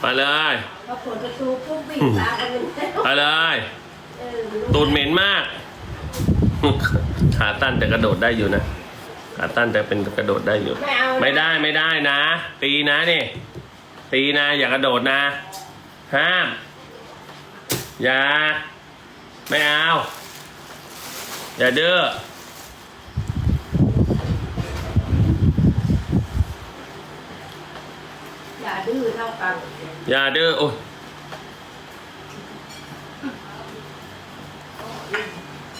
ไปเลย พอเปิดประตูปุ๊บวิ่งตามกันเลยแล้วไปเลย เออตูดเหม็นมาก ขาตั้นแต่กระโดดได้อยู่นะ ขาตั้นแต่เป็นกระโดดได้อยู่ ไม่เอาไม่ได้ไม่ได้นะ ตีนะนี่ ตีนะ อย่ากระโดดนะ ห้าม อย่า ไม่เอา อย่าดื้อ อย่าดื้อเท่ากัน อย่าดื้อโอ้ย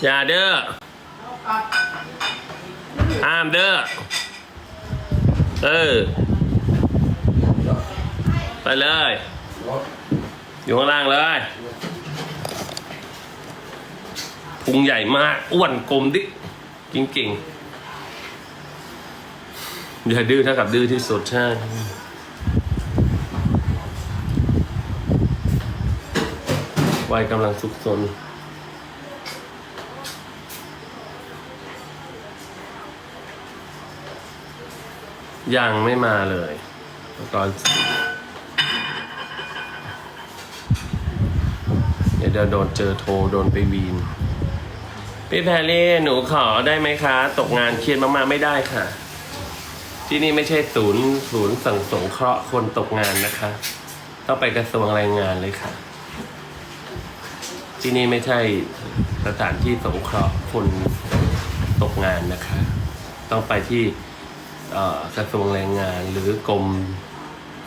อย่าดื้อห้ามดื้อเออ ไปเลย อยู่ข้างล่างเลยพุงใหญ่มาก อ้วนกลมดิจริงๆอย่าดื้อเท่ากับดื้อที่สุดใช่ วัยกำลังสุขสน ยังไม่มาเลยตอนเดี๋ยวโดนเจอโทรโดนไปวีน พี่แพรรี่หนูขอได้ไหมคะ ตกงานเครียดมากๆไม่ได้ค่ะ ที่นี่ไม่ใช่ศูนย์ศูนย์สั่งสงเคราะห์คนตกงานนะคะ ต้องไปกระทรวงแรงงานเลยค่ะ ที่นี่ไม่ใช่สถานที่สงเคราะห์คนตกงานนะคะ ต้องไปที่กระทรวงแรงงานหรือกรม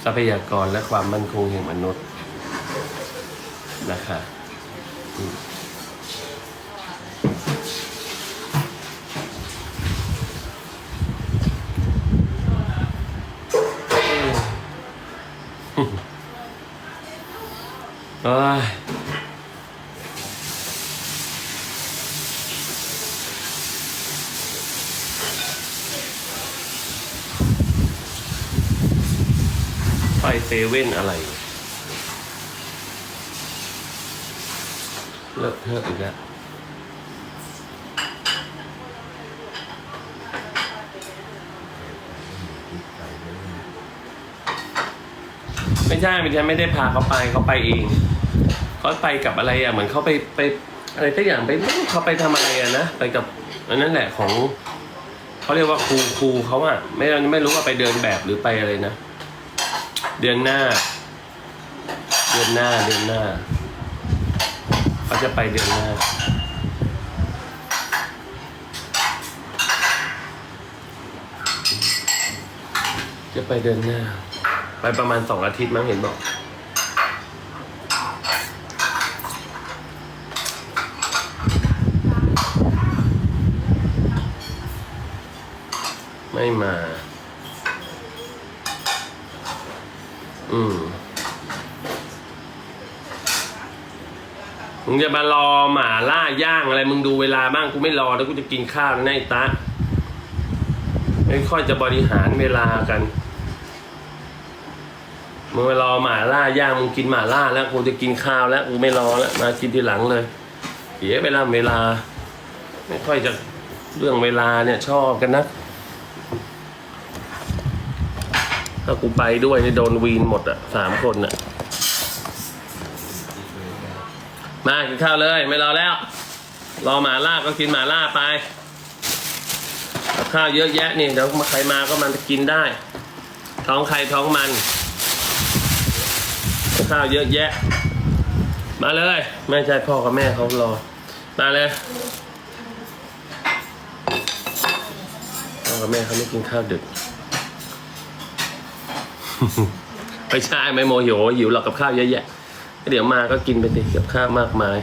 ทรัพยากรและความมั่นคงแห่งมนุษย์นะคะอืมเอ้ย เซเว่นอะไรเลิกเทอะอีกแล้วไม่ใช่ไม่ใช่ไม่ได้พาเขาไปเขาไปเองเขาไปกับอะไรอะเหมือนเขาไปไปอะไรสักอย่างไปเขาไปทำอะไรอะนะไปกับอันนั้นแหละของเขาเรียกว่าครูครูเขาอะไม่ไม่รู้ว่าไปเดินแบบหรือไปอะไรนะ เดือนหน้า เดือนหน้าเดือนหน้าเขาจะไปเดือนหน้า จะไปเดือนหน้า ไปประมาณสองอาทิตย์มั้งเห็นบอกไม่มา มึงจะมารอหมาล่าย่างอะไร มึงดูเวลาบ้างกูไม่รอแล้วกูจะกินข้าวแนะไอ้ตาไม่ค่อยจะบริหารเวลากันมึงไปรอหมาล่าย่างมึงกินหมาล่าแล้วกูจะกินข้าวแล้วกูไม่รอแล้วมากินทีหลังเลยเสียเวลาเวลา ไม่ค่อยจะเรื่องเวลาเนี่ยชอบกันนะถ้ากูไปด้วยโดนวีนหมดอะสามคนอะ มากินข้าวเลย ไม่รอแล้ว รอหมาล่าก็กินหมาล่าไป ข้าวเยอะแยะนี่เดี๋ยวมาใครมาก็มันกินได้ ท้องใครท้องมัน ข้าวเยอะแยะ มาเลย ไม่ใช่พ่อกับแม่เขารอ มาเลยพ่อกับแม่เขาไม่กินข้าวดึกไม่ใช่ไม่โมหิวหิวหรอกกับข้าวเยอะแยะ เดี๋ยวมาก็กินไปสิกับข้าวมากมาย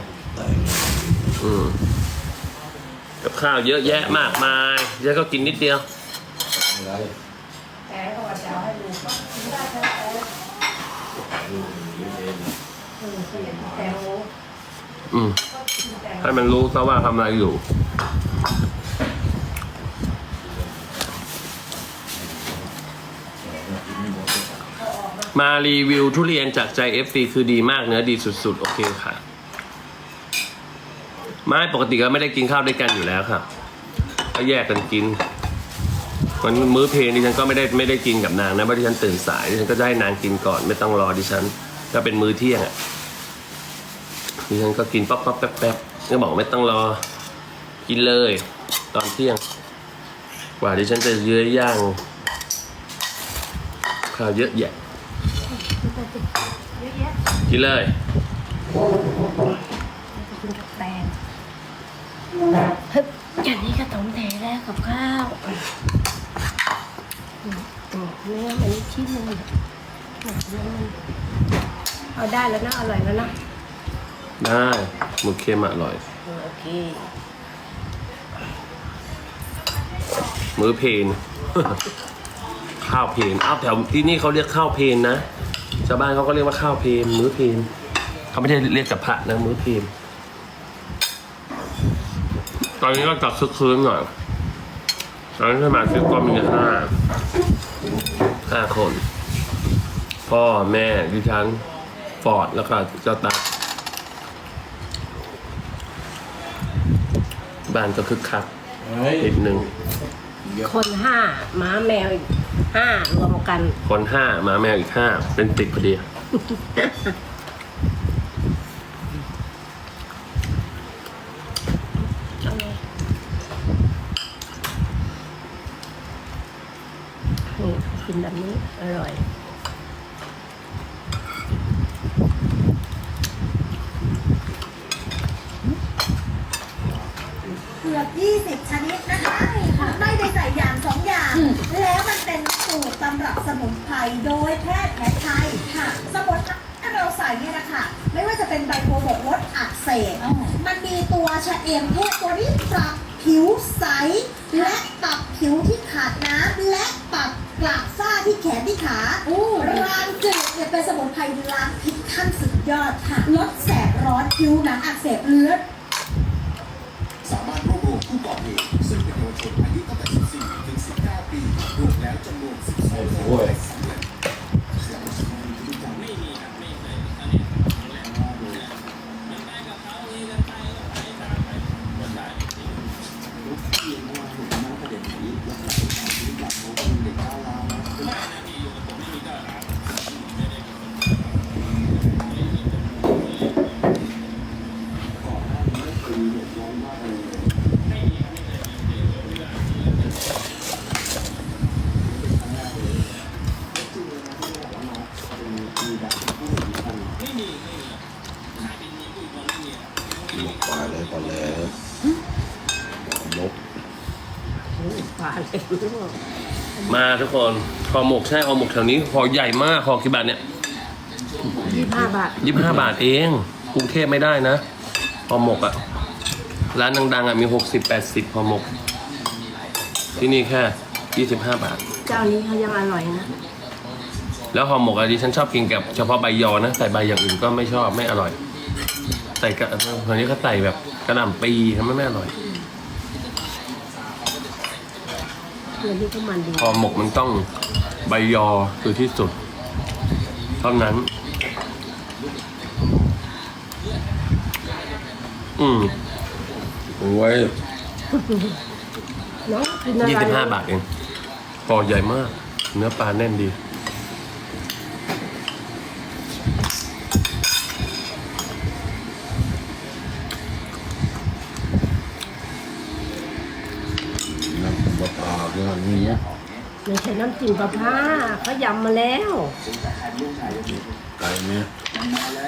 อืมกับข้าวเยอะแยะมากมายเดี๋ยวก็กินนิดเดียวอะไรแต่ก็ว่าจะเอาให้ดูก็กินได้แค่แต่ลูกยิ้มเองเออเปลี่ยนแต่โอ้อืมก็กินแต่ให้มันรู้ซะว่าทำอะไรอยู่ มารีวิวทุเรียนจากใจ FC คือดีมากเนื้อดีสุดๆ โอเคค่ะ ไม่ปกติก็ไม่ได้กินข้าวด้วยกันอยู่แล้วค่ะก็แยกกันกินวันมื้อเพลดิฉันก็ไม่ได้ไม่ได้กินกับนางนะเพราะดิฉันตื่นสายดิฉันก็จะให้นางกินก่อนไม่ต้องรอดิฉัน ก็เป็นมื้อเที่ยงอะดิฉันก็กินป๊อปป๊อปแป๊บแป๊บก็บอกไม่ต้องรอกินเลย ตอนเที่ยง กว่าดิฉันจะเยื้อย่างข้าวเยอะแยะ กินเลยกินกับแตงฮึบอย่างนี้ก็ต้มแทแล้วกับข้าวอืมอืมเนื้ออันนี้ชิ้นหนึงเนื้อมันเอาได้แล้วนะอร่อยแล้วนะได้หมึกเค็มอร่อยเออโอเคมื้อเพลนข้าวเพลนอ้าวแถวที่นี่เขาเรียกข้าวเพลนนะ ชาวบ้านเขาก็เรียกว่าข้าวเพลนมื้อเพลนเขาไม่ได้เรียกกับพระนะมื้อเพลนตอนนี้ก็จัดซึกคืนหน่อยตอนนี้สมาชิกก็มีห้าห้าคน พ่อแม่ดิฉันฟอร์ดแล้วก็เจ้าตาบ้านก็คึกคักเฮ้ยนิดนึงคนห้าหมาแมวอีก ห้ารวมกัน คนห้าหมาแมวอีกห้าเป็นติดพอดีเอาเลยนี่กินแบบนี้ อร่อย มันมีตัวชะเอมเทศตัวนี้ปรับผิวใส และปรับผิวที่ขาดน้ำและปรับกระฝ้าที่แขนที่ขาลางจืดเนี่ยเป็นสมุนไพรล้างพิษขั้นสุดยอดค่ะ ลดแสบร้อนผิวหนังอักเสบเลือดสามารถรวบรวมผู้ก่อเหตุซึ่งเป็นเยาวชนอายุตั้งแต่ 14 ถึง 19 ปีรวมแล้วจำนวน12คน มาทุกคนห่อหมกใช่ห่อหมกแถวนี้ห่อใหญ่มากห่อกี่บาทเนี่ยยี่ห้าบาทยี่ห้าบาทเองกรุงเทพไม่ได้นะห่อหมกอะร้านดังๆอะมีหกสิบแปดสิบห่อหมก ที่นี่แค่ยี่สิบห้าบาท เจ้านี้เขายังอร่อยนะ แล้วห่อหมกอะดิฉันชอบกินกับเฉพาะใบยอนะใส่ใบอย่างอื่นก็ไม่ชอบไม่อร่อยใส่กระคนนี้ก็ใส่แบบกระหน่ำปีทำให้ไม่อร่อย เดี๋ยวนี้ก็มันดีห่อหมกมันต้องใบยอคือที่สุด เท่านั้น อืมโอ้ยเนาะกินอะไรยี่สิบห้าบาทเองห่อใหญ่มาก เนื้อปลาแน่นดี ไม่ใช่น้ำจิ้มปลาผ้าเขายำมาแล้วไก่เนี่ย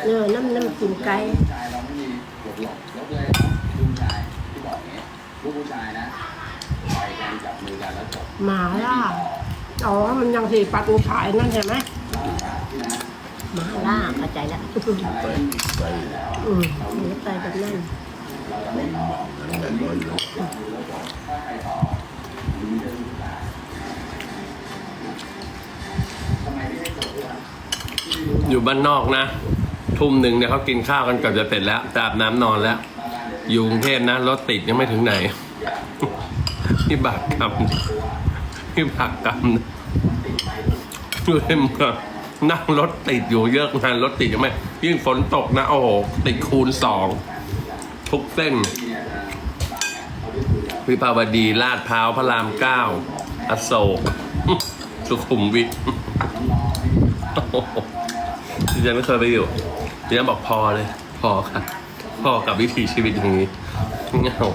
เออน้ำน้ำจิ้มไก่ชายเราไม่มีหลบหลบลบเลยลูกผู้ชายที่บอกอย่างนี้ลูกผู้ชายนะไปกันจับมือกันแล้วจบหมาล่าอ๋อ มันยังสีปัดมันขายนั่นใช่ไหมหมาล่าเข้าใจแล้วไก่ไก่อืมหมูไตแบบนั้น อยู่บ้านนอกนะ ทุ่มหนึ่งเนี่ยเขากินข้าวกันเกือบจะเสร็จแล้วจะอาบน้ำนอนแล้ว อยู่กรุงเทพนะรถติดยังไม่ถึงไหนนี่บาปกรรมนี่บาปกรรมอยู่ในเมืองนั่งรถติดอยู่เยอะงานรถติดยังไม่ยิ่งฝนตกนะโอ้โหติดคูณสองทุกเส้นวิภาวดีลาดพร้าวพระรามเก้าอโศก สุขุมวิท ดิฉันไม่เคยไปอยู่ดิฉันบอกพอเลย พอค่ะ พอกับวิถีชีวิตอย่างนี้เงา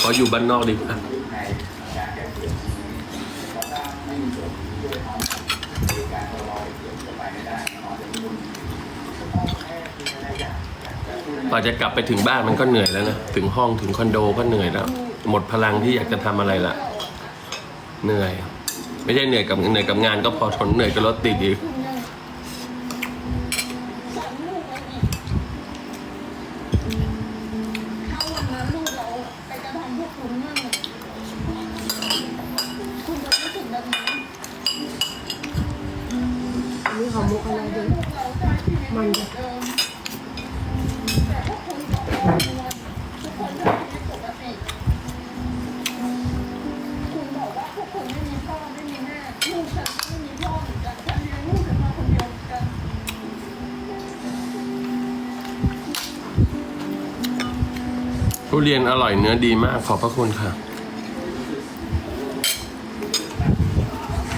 ขออยู่บ้านนอกดีกว่าพอจะกลับไปถึงบ้านมันก็เหนื่อยแล้วนะ ถึงห้องถึงคอนโดก็เหนื่อยแล้ว หมดพลังที่อยากจะทำอะไรละเหนื่อย ไม่ใช่เหนื่อยกับเหนื่อยกับงานก็พอทนเหนื่อยกับรถติดอีก ทุเรียนอร่อยเนื้อดีมากขอบพระคุณค่ะ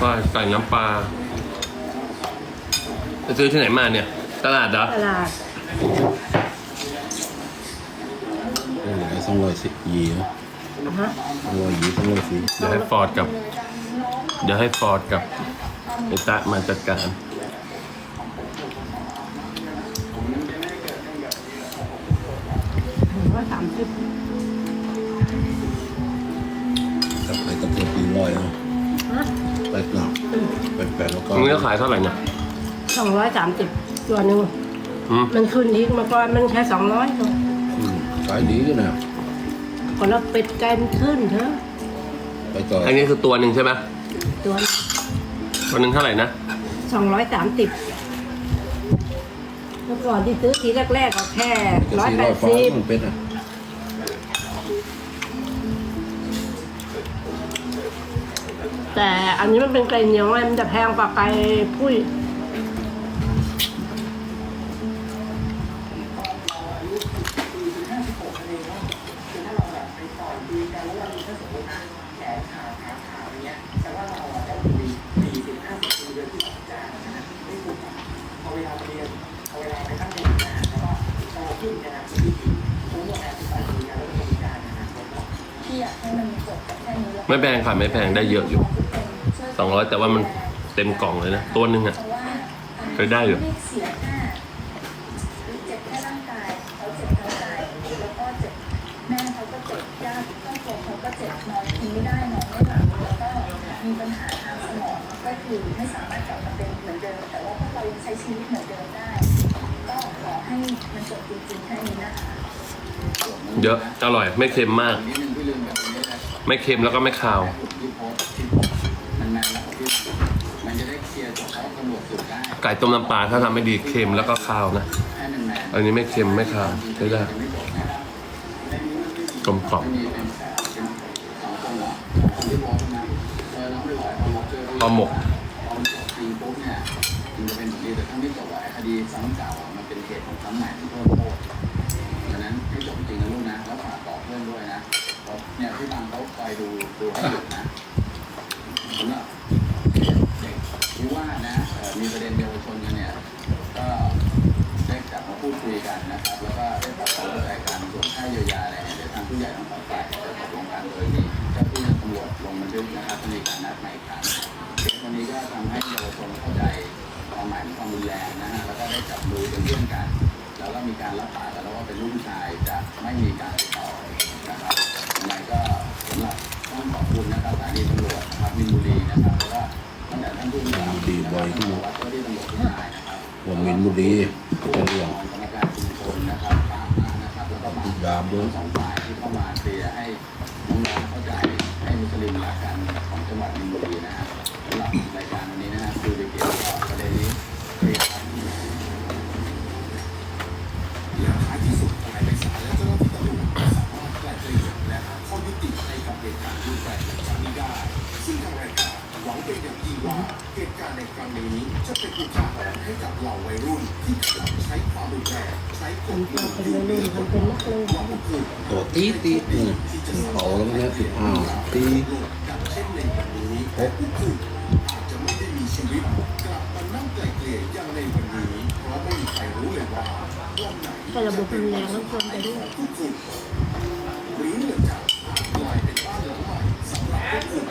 ก็ใส่น้ำปลาไปซื้อที่ไหนมาเนี่ย ตลาดเหรอ ตลาด เหลือ สองร้อยสิบยีนะนะฮะสองร้อยยีสองร้อยสี่เดี๋ยวให้ฟอร์ดกับ เดี๋ยวให้ฟอร์ดกับไอตะมาจัดการหนึ่งร้อยสามสิบกับไปตะเกียบปีร้อยนะฮะไปกลับแปดๆแล้วก็ตรงนี้ก็ขายเท่าไหร่เนี่ยสองร้อยสามสิบตัวหนึ่งอืมมันขึ้นอีกมาก่อนมันแค่สองร้อยอืมขายดีกันนะ ก่อนเราเป็ดไก่มันขึ้นเถอะไปต่ออันนี้คือตัวหนึ่งใช่ไหมตัวตัวหนึ่งเท่าไหร่นะสองร้อยสามสิบเมื่อก่อนที่ซื้อทีแรกๆก็แค่จะร้อยสี่แปร้อยดฟ้าสิบมันเป็นอะแต่อันนี้มันเป็นไก่เหนียวไงมันจะแพงกว่าไก่พุ้ย ที่อยากให้มันจบแค่นี้แล้วไม่แพงค่ะไม่แพงได้เยอะอยู่ช่วยสองร้อยแต่ว่ามันเต็มกล่องเลยนะ ตัวหนึ่งอะเพราะว่าเคยได้อยู่ เยอะอร่อย ไม่เค็มมาก ไม่เค็มแล้วก็ไม่คาวมันจะได้เคลียร์จบแล้วไก่ต้มน้ำปลาถ้าทำไม่ดีเค็มแล้วก็คาวนะ อันนี้ไม่เค็มไม่คาวใช้ได้กลมกล่อมมีเป็นแสนเป็นสองคนเหรอคนที่บอกนะเออเราหวพอเราเจอพอหมกจริงปุ๊บเนี่ยมันจะเป็นคดีแต่ทั้งที่จบอะไอ้คดีซ้ำเก่ามันเป็นเหตุของซ้ำใหม่ที่เพิ่มโทษ เนี่ยพี่ตังเขาคอยดูดูให้อยู่นะสำหรับเด็กที่ว่านะมีประเด็นเยาวชนกันเนี่ยก็ได้กลับมาพูดคุยกันนะครับ แล้วก็ได้ปรับความเข้าใจกันส่วนค่าเยียวยาอะไรเนี่ยเดี๋ยวทางผู้ใหญ่ทั้งสองฝ่ายจะตกลงกันโดยมีเจ้าที่ตำรวจลงบันทึกนะครับมีการนัดใหม่อีกครั้งเคสวันนี้ก็ทำให้เยาวชนเข้าใจความหมายของความรุนแรงนะฮะแล้วก็ได้จับมือเป็นเพื่อนกัน แล้วก็มีการรับปาก วมินบุรีเป็นเรื่องการชุมชนนะครับตามมานะครับแล้วก็มาดามด้วยสองฝ่ายที่เข้ามาเสียให้น้องๆเข้าใจให้มุสลิมรักกันของจังหวัดมินบุรีนะฮะ หวังเป็นอย่างยิ่งว่าเหตุการณ์ในครั้งนี้จะเป็นอุทาหรณ์ให้กับเหล่าวัยรุ่นที่กำลังใช้ความรุนแรงใช้กฎหมายเป็นวัยรุ่นทำเป็นนักเลงว่าพวกคุณตัวตีตีอืมเขาแล้วเนี่ยสิบห้าตีดังเช่นในวันนี้โอ้อาจจะไม่ได้มีชีวิตกลับมานั่งไกลเกลี่ยอย่างในวันนี้เพราะไม่มีใครรู้เลยว่าวันไหนก็ระบบรุนแรงแล้วคนไปด้วยทุกคนหรือเหมือจะกลายเป็นบ้านหลังใหม่สำหรับทุกคน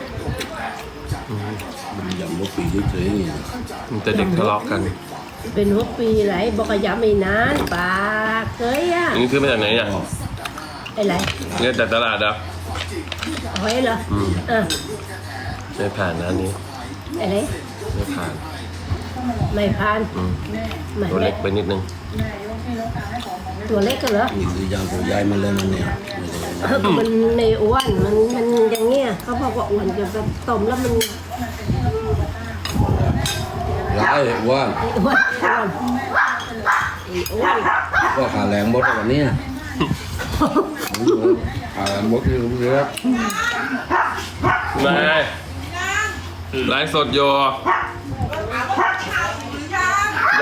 กระทำมันยำรถปีเฉยๆนี่มันแต่เด็กทะเลาะกันเป็นหกปีไหลบอกว่าอย้ำไม่นานปากเคยอะอันนี้ซื้อมาจากไหนอะไอ้ไรเนี่ยจากตลาดอะหอยเหรออืมอะไม่ผ่านนะอันนี้ไอ้ไรไม่ผ่านไม่พานอืมไม่ตัวเล็เล็กกไปนิดนึงแม่ยกที่แล้วการให้ของของตัวเล็กก็เหรอ นี่คือยางตัวใหญ่มันเลยมันเนี่ยไม่ใช่นะมันในอ้วนมันมันอย่างเงี้ยเขาบอกว่าอ้วนจะแบบต้มแล้วมัน ร้ายว่าไอ้อ้วนอ้วนไอ้อ้วนว่าขาแรงบดวันนี้ขาแรงบดคือเรือมาไลฟ์สดโย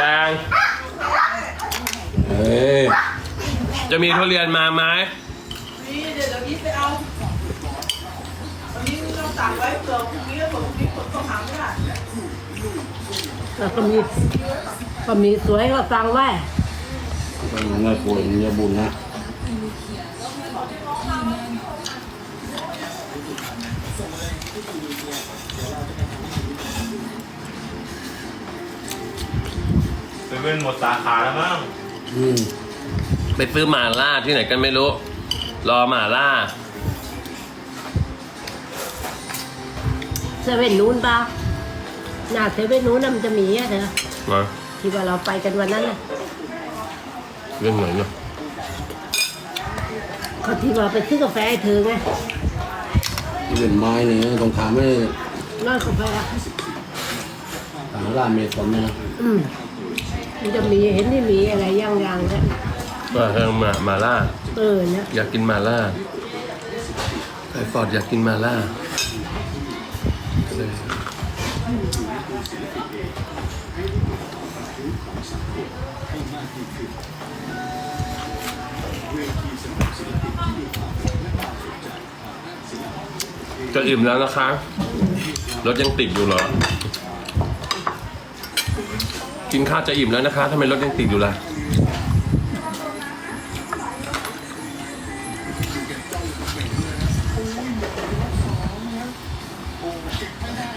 ยังเฮ้ยจะมีทุเรียนมาไหมนี่เดี๋ยวเดี๋ยวนี้ไปเอาวันนี้เราสั่งไว้เผื่อพรุ่งนี้แล้วเผื่อพรุ่งนี้ฝนตกหาไม่ได้ แล้วก็มีก็มีสวยก็สั่งไว้มันน่ากลัวมันจะบุญนะเซเว่นหมดสาขาแล้วมั้งอืมไปซื้อหมาล่าที่ไหนกันไม่รู้ รอหมาล่าเซเว่นนู้นปะ หน้าเซเว่นนู้นน่ะมันจะมีอะเธอมาที่ว่าเราไปกันวันนั้นน่ะเรื่องไหนเนาะเขาที่ว่าไปซื้อกาแฟให้เธอไงที่เป็นไม้นี่ต้องทำให้ร้านกาแฟอะทางร้านเมทอนเนี่ยอืมมันจะมีเห็นที่มีอะไรย่างๆเนี่ยว่าเรื่องหมาหมาล่า เออเนี่ยอยากกินหมาล่าไอฟอร์ดอยากกิน หมาล่าเลยจะอิ่มแล้วนะคะรถยังติดอยู่เหรอ กินข้าวจะอิ่มแล้วนะคะทำไมรถยังติดอยู่ล่ะ